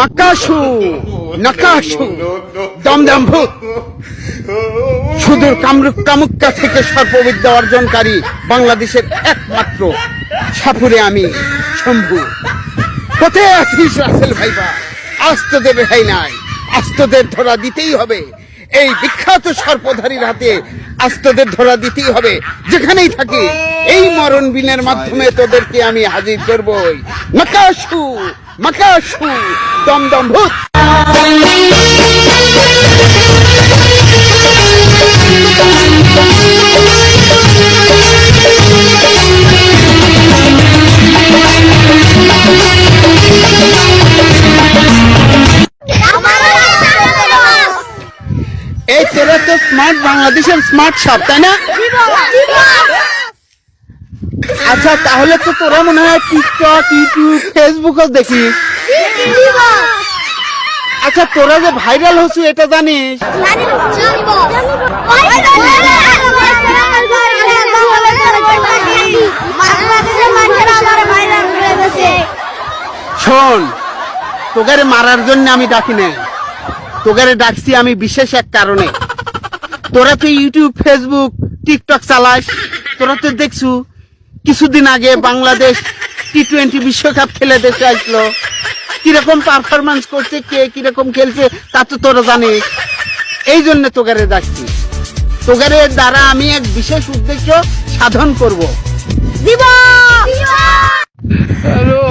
মাকাশু নাকাশু, দমদম ভূত। সুদূর কামরূপ কামুক্কা থেকে সর্পবিদ্যা অর্জনকারী বাংলাদেশের একমাত্র সাপুরে আমি, শম্ভু। কোথায় আছিস রাসেল ভাইবা আস্তদের রেহাই নাই, আস্তদের ধরা দিতেই হবে। এই বিখ্যাত সর্পধারীর হাতে আস্তদের ধরা দিতেই হবে। যেখানেই থাকে, এই মরণ বিনের মাধ্যমে তোদেরকে আমি হাজির করবই। মাকাশু মাকাশু দমদম ভূত। এই তোরা তো স্মার্ট বাংলাদেশের স্মার্ট শপ তাই না? আচ্ছা তাহলে তো তোরা মনে হয় টিকটক ইউটিউব ফেসবুকও দেখিস। আচ্ছা তোরা যে ভাইরাল হচ্ছিস এটা জানিস? শোন তোগারে মারার জন্য আমি ডাকি নাই। তোগারে ডাকছি আমি বিশেষ এক কারণে। তোরা তো ইউটিউব ফেসবুক টিকটক চালাস, তোরা তো দেখছু। কিছুদিন আগে বাংলাদেশ টি টোয়েন্টি বিশ্বকাপ খেলে দেশে আসলো। কীরকম পারফরমেন্স করছে কে কীরকম খেলছে তা তো তোরা জানিস। এই জন্য তোগারে ডাকছি। তোগারের দ্বারা আমি এক বিশেষ উদ্দেশ্য সাধন করব।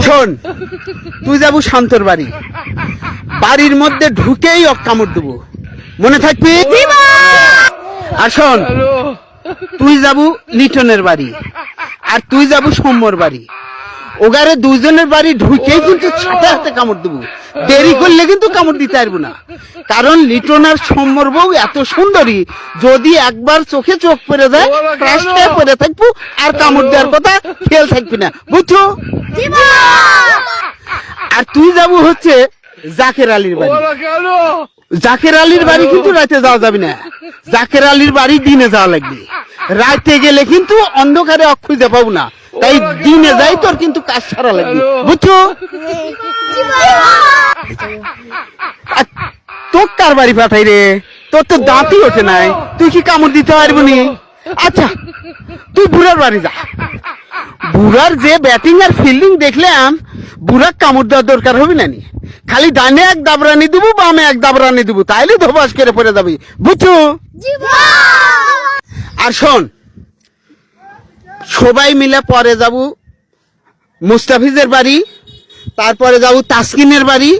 শোন তুই যাব শান্তর বাড়ি। বাড়ির মধ্যে ঢুকেই অক কামড় দেবো। মনে থাকবি? আর শোন তুই যাব লিটনের বাড়ি। আর তুই যাব সৌম্যর বাড়ি। ওগারে দুইজনের বাড়ি ঢুকেই কিন্তু ছাতে হাতে কামড় দেবো। দেরি করলে কিন্তু কামড় দিতে পারব না। কারণ লিটন আর সৌম্যর বউ এত সুন্দরী, যদি একবার চোখে চোখ পড়ে যায় ক্রাশটা পড়ে থাকব, আর কামড় দেওয়ার কথা খেয়াল থাকবি না। বুঝছ? আর তুই যাব হচ্ছে জাকের আলীর বাড়ি। জাকের আলীর বাড়ি কিন্তু রাতে যাওয়া যাবে না। জাকের আলীর বাড়ি দিনে যাওয়া লাগবে। রাতে গেলে কিন্তু অন্ধকারে অক্ষুঁজে পাবো না। তাই দিনে যাই তোর কিন্তু কাজ সারা লাগবে। বুঝছ? তোর কার বাড়ি পাঠাই রে? তোর তো দাঁতই ওঠে নাই। তুই কি কামড় দিতে পারবি নি? আচ্ছা তুই বুড়ার বাড়ি যা। বুড়ার যে ব্যাটিং আর ফিল্ডিং দেখলাম বুড়ার কামড় দেওয়ার দরকার হবে না নি? খালি ডানে এক দাবরানি দিব বামে এক দাবরানি দিব। তাইলে ধোবাস করে পড়ে যাবি। বুঝছ? আর শোন সবাই মিলে পরে যাব মুস্তাফিজের বাড়ি তারপরে যাব তাসকিনের বাড়ি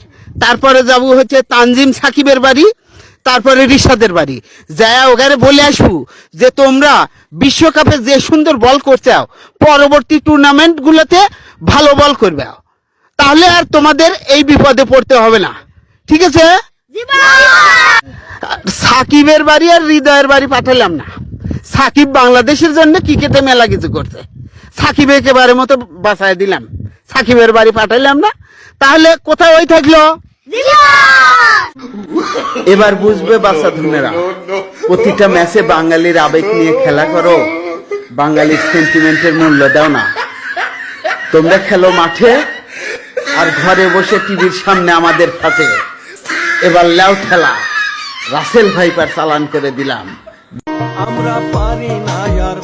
তারপরে যাব হচ্ছে তানজিম সাকিবের বাড়ি তারপরে রিশাদের বাড়ি। যায় ওখানে বলে আসব যে তোমরা বিশ্বকাপে যে সুন্দর বল করতে চাও পরবর্তী টুর্নামেন্ট গুলোতে ভালো বল করবে তাহলে আর তোমাদের এই বিপদে পড়তে হবে না। ঠিক আছে? সাকিবের বাড়ি আর হৃদয়ের বাড়ি পাঠালাম না। সাকিব বাংলাদেশের জন্য ক্রিকেটে মেলা কিছু করছে। সাকিব একেবারে মতো বাঁচায় দিলাম। সাকিবের বাড়ি পাঠাইলাম না। তাহলে কোথায় ওই থাকল? এবার বুঝবে বাচ্চা ধুনেরা, প্রতিটা ম্যাচে বাঙালির আবেগ নিয়ে খেলা করো। বাঙালির সেন্টিমেন্টের মূল্য দাও না। তোমরা খেলো মাঠে আর ঘরে বসে টিভির সামনে আমাদের সাথে এবার লেও খেলা রাসেল ভাইপার চালান করে দিলাম। আমরা পারি না আর